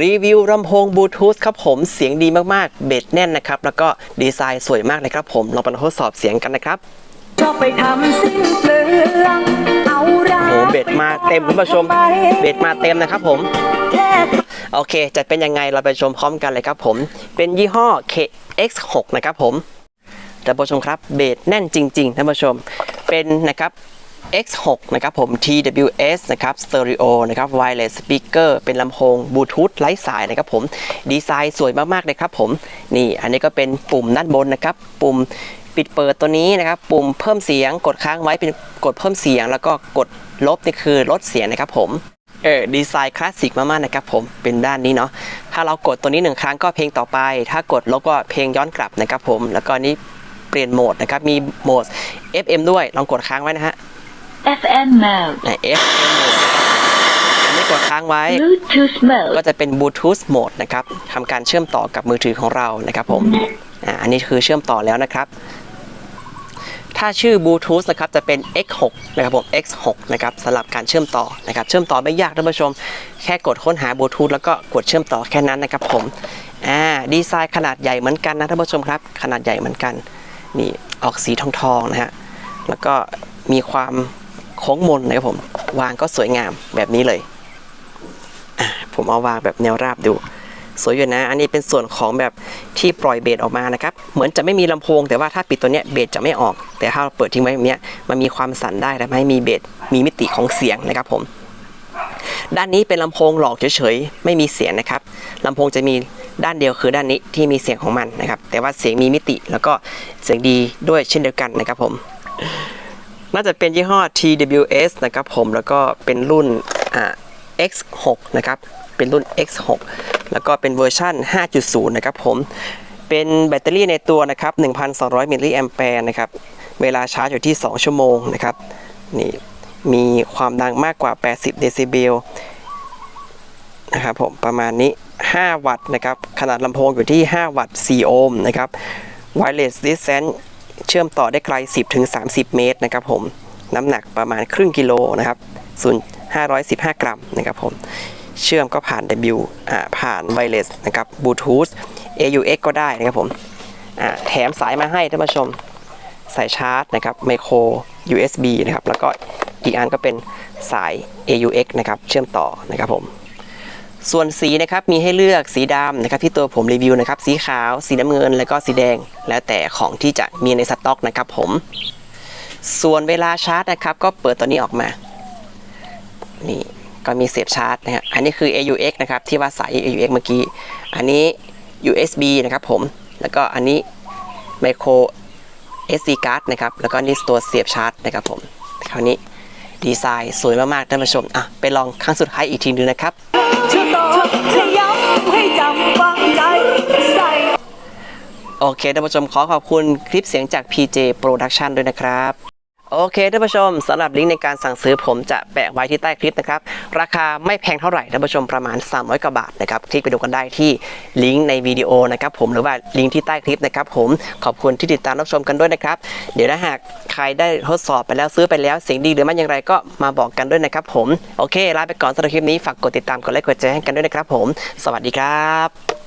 รีวิวลำโพงบลูทูธครับผมเสียงดีมากๆ เบสแน่นนะครับ แล้วก็ดีไซน์สวยมากเลยครับผมลองไปทดสอบเสียงกันนะครับชอบไปทำสิ้นเปลืองเอารักโอ้โหเบสมาเต็มคุณผู้ชม เบสมาเต็มนะครับผมแค่โอเค จะเป็นยังไงเราไปชมพร้อมกันเลยครับผม เป็นยี่ห้อ KX6 นะครับผมท่านผู้ชมครับเบสแน่นจริงๆท่านผู้ชม เป็นนะครับ X6 นะครับผม TWS นะครับ Stereo นะครับ Wireless Speaker เป็นลำโพงบลูทูธไร้สายนะครับผม ดีไซน์สวยมากๆเลยครับผม นี่อันนี้ก็เป็นปุ่มด้านบนนะครับ ปุ่มปิดเปิดตัวนี้นะครับ ปุ่มเพิ่มเสียงกดค้างไว้เป็นกดเพิ่มเสียง แล้วก็กดลบนี่คือลดเสียงนะครับผมเออดีไซน์คลาสสิกมากๆนะครับผมเป็นด้านนี้เนาะถ้าเรากดตัวนี้หนึ่งครั้งก็เพลงต่อไป ถ้ากดลบก็เพลงย้อนกลับนะครับผมแล้วก็นี้เปลี่ยนโหมดนะครับมีโหมด FM ด้วยลองกดค้างไว้นะฮะ FM mode, ใน FM โหมดอันนี้กดค้างไว้ Bluetooth ก็ mode, จะเป็น Bluetooth โหมดนะครับทำการเชื่อมต่อกับมือถือของเรานะครับผมอ่าอันนี้คือเชื่อมต่อแล้วนะครับ ถ้าชื่อบลูทูธนะครับจะเป็น X6 นะครับผม X6 นะครับสำหรับการเชื่อมต่อนะครับ เชื่อมต่อไม่ยากท่านผู้ชม แค่กดค้นหาบลูทูธแล้วก็กดเชื่อมต่อแค่นั้นนะครับผมอ่าดีไซน์ขนาดใหญ่เหมือนกันนะท่านผู้ชมครับ ขนาดใหญ่เหมือนกันนี่ออกสีทองทองๆนะฮะแล้วก็มีความ โค้งมนนะครับผม วางก็สวยงามแบบนี้เลย ผมเอาวางแบบแนวราบดู สวยอยู่นะ อันนี้เป็นส่วนของแบบที่ปล่อยเบสออกมานะครับ เหมือนจะไม่มีลำโพง แต่ว่าถ้าปิดตัวเนี้ยเบสจะไม่ออก แต่ถ้าเราเปิดทิ้งไว้แบบเนี้ยมันมีความสั่นได้ทำให้มีเบสมีมิติของเสียงนะครับผม ด้านนี้เป็นลำโพงหลอกเฉยๆไม่มีเสียงนะครับลำโพงจะมีด้านเดียวคือด้านนี้ที่มีเสียงของมันนะครับ แต่ว่าเสียงมีมิติแล้วก็เสียงดีด้วยเช่นเดียวกันนะครับผม น่าจะเป็นยี่ห้อ TWS นะครับผมแล้วก็เป็นรุ่นอ่า X6 นะครับ เป็นรุ่น X6 แล้วก็เป็นเวอร์ชัน5.0 นะครับผม เป็นแบตเตอรี่ในตัวนะครับ 1,200 มิลลิแอมแปร์นะครับ เวลาชาร์จอยู่ที่ 2 ชั่วโมงนะครับ นี่มีความดังมากกว่า 80 เดซิเบลนะครับผม ประมาณนี้ 5 วัตต์นะครับ ขนาดลำโพงอยู่ที่ 5 วัตต์ 4 โอห์มนะครับ Wireless Distance ชื่อมต่อได้ไกล 10-30 เมตรนะครับผมน้ำหนักประมาณครึ่งกิโลนะครับส่วน515 กรัมนะครับผมเชื่อมก็ผ่าน W อ่าผ่าน Wireless นะครับ Bluetooth AUX ก็ได้นะครับผมอ่าแถมสายมาให้ท่านผู้ชมสายชาร์จนะครับ Micro USB นะครับแล้วก็อีกอันก็เป็นสาย AUX นะครับเชื่อมต่อนะครับผม ส่วนสีนะครับมีให้เลือกสีดำนะครับที่ตัวผมรีวิวนะครับสีขาว สีน้ำเงิน แล้วก็สีแดง แล้วแต่ของที่จะมีในสต็อกนะครับผม ส่วนเวลาชาร์จนะครับก็เปิดตัวนี้ออกมา นี่ก็มีเสียบชาร์จนะฮะอันนี้คือ AUX นะครับที่ว่าสาย AUX เมื่อกี้ อันนี้ USB นะครับผม แล้วก็อันนี้ Micro SD card นะครับแล้วก็นี่ตัวเสียบชาร์จนะครับผมคราวนี้ดีไซน์สวยมากๆท่านผู้ชมอะไปลองครั้งสุดท้ายอีกทีนึงนะครับ ชื่อต่อจะย้ำให้จำฟังใจใส่โอเคท่านผู้ชมขอขอบคุณคลิปเสียงจาก PJ Production ด้วยนะครับ โอเคท่านผู้ชมสำหรับลิงก์ในการสั่งซื้อผมจะแปะไว้ที่ใต้คลิปนะครับ ราคาไม่แพงเท่าไหร่ท่านผู้ชมประมาณ 300กว่าบาทนะครับคลิกไปดูกันได้ที่ลิงก์ในวิดีโอนะครับผมหรือว่าลิงก์ที่ใต้คลิปนะครับผมขอบคุณที่ติดตามรับชมกันด้วยนะครับ เดี๋ยวถ้าหากใครได้ทดสอบไปแล้วซื้อไปแล้วเสียงดีหรือไม่อย่างไรก็มาบอกกันด้วยนะครับผมโอเคลาไปก่อนสำหรับคลิปนี้ฝากกดติดตามกดไลค์กดแชร์ให้กันด้วยนะครับผม สวัสดีครับ